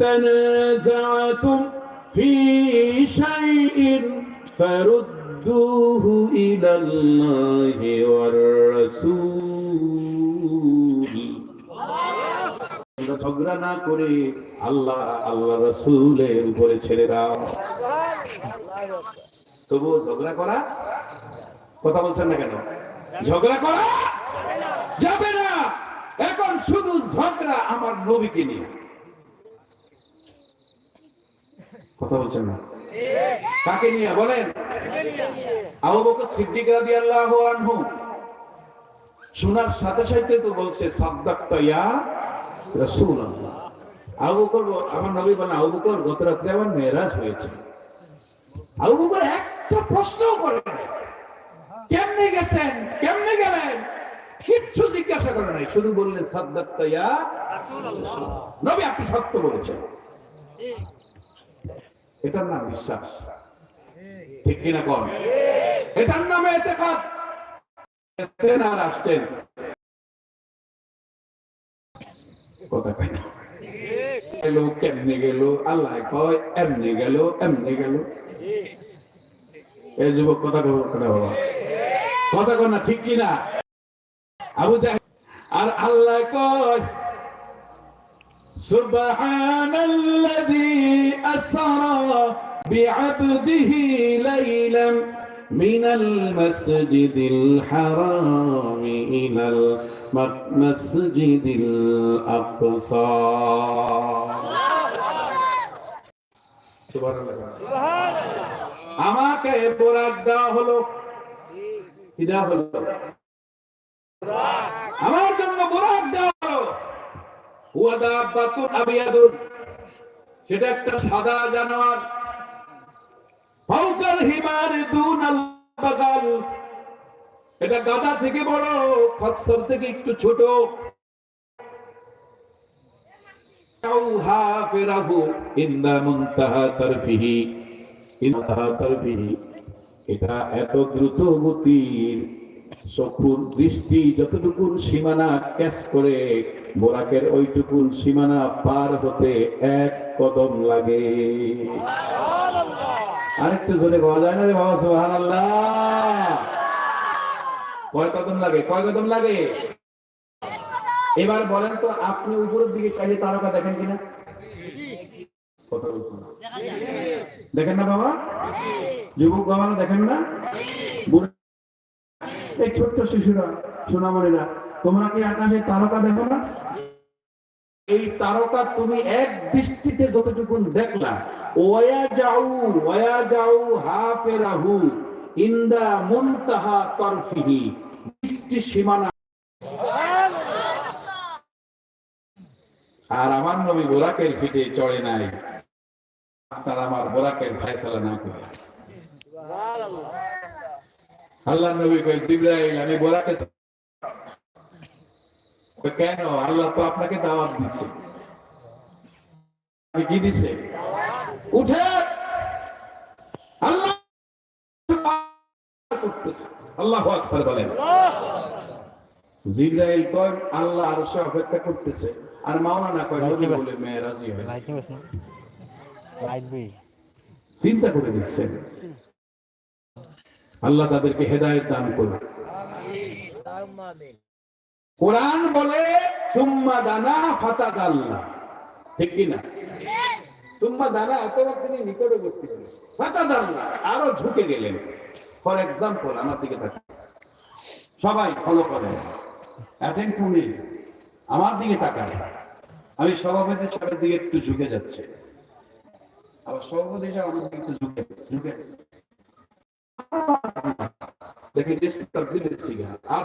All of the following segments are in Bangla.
تنازعتم في شيء فردوه إلى الله والرسول তোমরা ঝগড়া না করে আল্লাহ আল্লাহ রসুলের উপরে ছেড়ে দাও তবু ঝগড়া করা কথা বলছেন না কেন ঝগড়া করা যাবে না এখন শুধু ঝগড়া আমার নবীকে নিয়ে কথা বলছেন না। কাকে নিয়ে? বলেন। আবু সিদ্দিক রাদিয়াল্লাহু আনহু। শোনার সাথে সাথে তো বলছে, সাদ্দাক্তা ইয়া রাসূলুল্লাহ। আমার নবী বলেন, আবু বকর, গত রাত্রে আমার মেরাজ হয়েছে। আবু বকর একটা প্রশ্নও করেন কেমনে গেছেন? কেমনে গেলেন? কিচ্ছু জিজ্ঞাসা করে নাই। শুধু বললেন, সাদ্দাক্তা ইয়া নবী আপনি সত্য বলেছেন। এটার নাম বিশ্বাস। ঠিক কিনা কন? এটার নামে এতে কাজ আর আসছেন। কথা কয় না। গেল, কেমনে গেল? আল্লাহ কয়, এমনি গেল এমনি গেল। এই যুবক, কথা কব কথা বাবা কথা কয় না, ঠিক কিনা? আবু জাহেল আর আল্লাহ কয় سبحان الذي أسرى بعبده ليلا من المسجد الحرام إلى المسجد الأقصى سبحان الله আমাকে বরাদ দেওয়া হলো কি দেওয়া হলো সেটা একটা সাদা জানোয়ার। ফাউকাল হিমার দুনাল এটা গাদা থেকে বড় খচ্চর থেকে একটু ছোট। এটা এত দ্রুত গতির চক্ষুর দৃষ্টি যতটুকু সীমানা ক্যাচ করে, বোরাকের ওইটুকুন সীমানা পার হতে এক কদম লাগে। আরেকটু জোরে পাওয়া যায় না রে বাবা সোহান কয় কদম লাগে? কয় কদম লাগে? এবার বলেন তো, আপনি উপরের দিকে চাইলে তারকা দেখেন কিনা। দেখেন না বাবা? যুবক বাবা দেখেন না? বুড়ো এই ছোট্ট শিশুরা, সোনামণিরা, তোমরা কি আকাশে তারকা দেখো না? এই তারকা তুমি এক দৃষ্টিতে যতটুকু দেখলা, ওয়া যাও ওয়া যাও হাফেরাহু ইন্দা মুনতাহা তরফিহি, দৃষ্টি সীমানা। আর আমার নবী বোরাকের ফিটে চড়ে নাই। আপনার আমার বোরাকের ফয়সালা না করে। আল্লাহ নবী কই জিব্রাইল আমি বোরাকে কেন? আল্লাহ তো আপনাকে দাওয়াত দিচ্ছে আমি কি দিছে? উঠে আল্লাহ। আল্লাহু আকবার বলেন। জিব্রাইল কয় আল্লাহ আরশে অপেক্ষা করতেছে। আর মাওলানা কয় নবী বলে মেয়ে রাজি হয় লাইট নিবেস না। লাইট বি চিন্তা করে দিচ্ছেন আল্লাহ তাদেরকে হেদায়েত দান করবে কোরআন বলে, সুম্মা দানা ফাতা দাল্লা ঠিক কি না? সুম্মা দানা এতবার তিনি নিকটবর্তী ছিলেন ফাতা দাল্লা আরও ঝুঁকে গেলেন। ফর এক্সাম্পল আমার দিকে তাকান। সবাই ফলো করেন। অ্যাটেন্ড টু মি আমার দিকে তাকান। আমি সভাপতি সাহেবের দিকে একটু ঝুঁকে যাচ্ছে। আবার সভাপতি সাহেব আমার দিকে একটু ঝুঁকে ঝুঁকে দেখে দেশ তবদিলের শিখা আর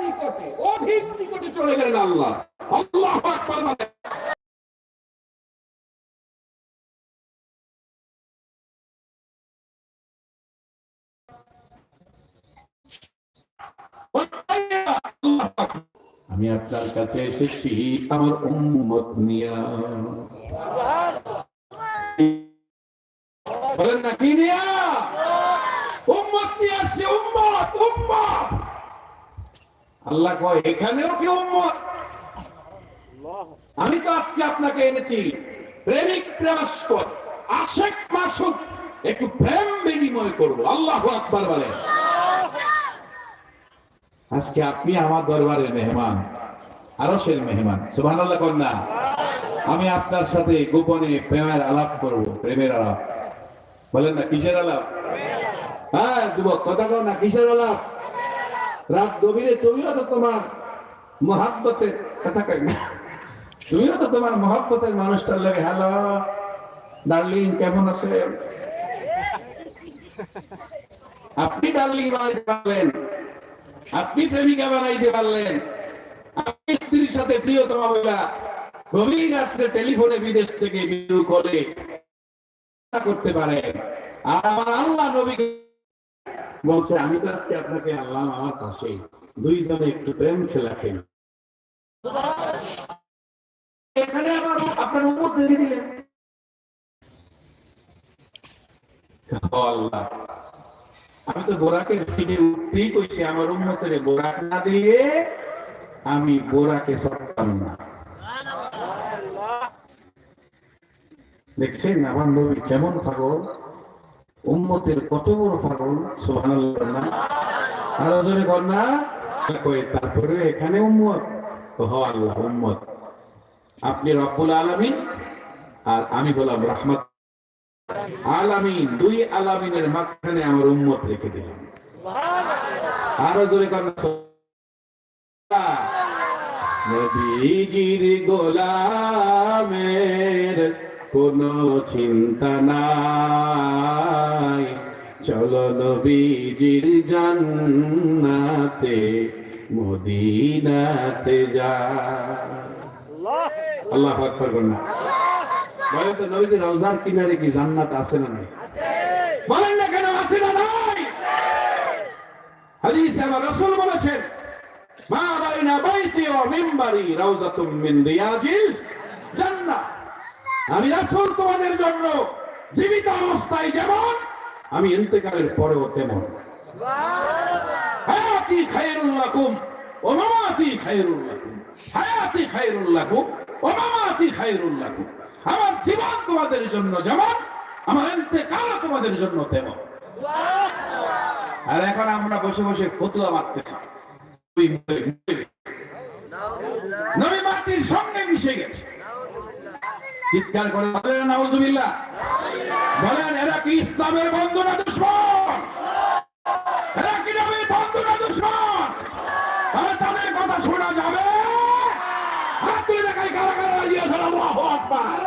নিকটে অধিক নিকটে চলে গেলেন আল্লাহ আল্লাহ। আমি আপনার কাছে এসেছি, আমার উম্মত নিয়া বলেন না, কি আসছে, উম্মত উম্মত। আল্লাহ কয়, এখানেও কি উম্মত? আমি তো আজকে আপনাকে এনেছি, প্রেমিক প্রেমাস্পদ, আশেক মাসুক একটু প্রেম বিনিময় করব, আল্লাহ আকবার বলে। আজকে আপনি আমার দরবারের মেহমান আরও সের মেহমান সুবাহ আল্লাহ কন্যা আমি আপনার সাথে গোপনে প্রেমের আলাপ করব, প্রেমের আলাপ। বলেন না, কিসের আলাপ? হ্যাঁ যুবক, কথা কও না, কিসের আলাপ? রাত গভীরে তুমিও তো তোমার মহাব্বতের কথা কই না। তুমিও তো তোমার মহাব্বতের মানুষটার লাগে, হ্যালো, ডার্লিং, কেমন আছে আপনি ডার্লিং বানাইতে পারলেন, আপনি প্রেমিকা বানাইতে পারলেন, আপনি স্ত্রীর সাথে প্রিয়তমা বইলা গভীর রাত্রে টেলিফোনে বিদেশ থেকে ভিডিও করে করতে পারেন আর আল্লাহ নবীকে বলছে, আমি তো আজকে আপনাকে আল্লাহ আমার পাশে। দুইজনে একটু প্রেম খেলা খেলি। আমি তো বোরাকে ফিরে উঠতেই কইছি আমার উন্মতের বোরাক না দিয়ে আমি বোরাকে সরতাম না। দেখছেন আমার নবী কেমন পাগল? উম্মতের কত বড় পাগল, সুবহানাল্লাহ না আরও জোরে কর তারপরে এখানে উম্মত? হ আল্লাহ, উম্মত। আপনি রব্বুল আলামিন? আর আমি বললাম রহমত। আলামিন, দুই আলামিনের মাঝখানে আমার উম্মত রেখে দিলাম। আরও জোরে নবীজির গোলামের কোনো চিন্তা নাই। চলো নবীজির জান্নাতে, মদিনাতে যা। আল্লাহ আকবার বলেন বলেন তো নবীজির রওজার কিনারে কি জান্নাত আছে না নাই? বলেন না কেন আছে না নাই? হাদিসে আমার রাসূল বলেছেন, মা বাইনা বাইতি ওয়া মিম্বারি রাউযাতুম মিন রিয়াজিল জান্নাহ আমি রাসূল তোমাদের জন্য জীবিত অবস্থায় যেমন, আমি ইন্তেকালের পরেও তেমন। হায়াতি খায়রুল লাকুম খায়রুল লাকুম। হায়াতি খায়রুল লাকুম খায়রুল লাকুম। আমার জীবন তোমাদের জন্য যেমন, আমার ইন্তেকাল তোমাদের জন্য তেমন। আর এখন আমরা বসে বসে ফতুয়া মারতেছি। নবী মরে নবী মাটির সঙ্গে মিশে গেছে। চিৎকার করে, বলেন, নাউজুবিল্লাহ। বলেন, এরা কি ইসলামের বন্ধু না দুশ্মন? এরা কি নবীর বন্ধু না দুশ্মন? তাহলে তাদের কথা শোনা যাবে। হাত তুলে দেখাই কারা কারা লাগিয়ে আছেন, আল্লাহু আকবার।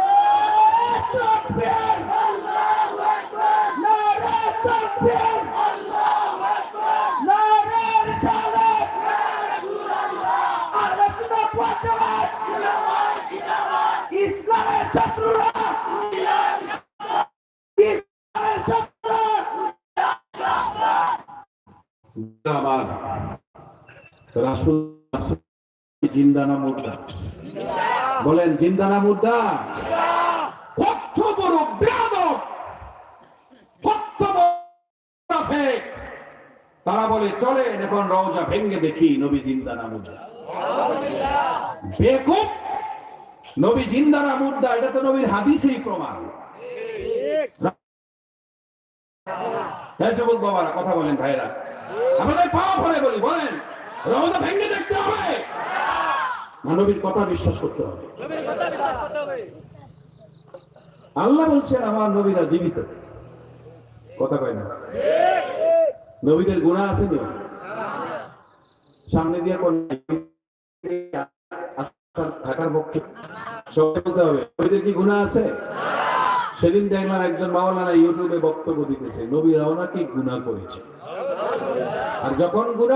শত্রুরা বলেন, জিন্দা না মুর্দা? কত বড় বেয়াদব কত তারা বলে, চলেন, এখন রওজা ভেঙ্গে দেখি, নবী জিন্দা না মুর্দা। বেকুব নবী জিন্দা না মুর্দা, এটা তো নবীর হাদিসেই প্রমাণ। কথা বলেন ভাইরা। আমাদের পা বলি, বলেন ভেঙ্গে দেখতে হবে। কথা বিশ্বাস করতে হবে। আল্লাহ বলছেন, আমার নবীরা জীবিত। কথা কয় না? নবীদের গুণা আছে সামনে দিয়ে থাকার পক্ষে। বলতে হবে নবীদের কি গুণা আছে? সেদিন দেখলাম একজন মাওলানা ইউটিউবে বক্তব্য দিতেছে নবীরাও নাকি গুণা করেছে? আর যখন গুণা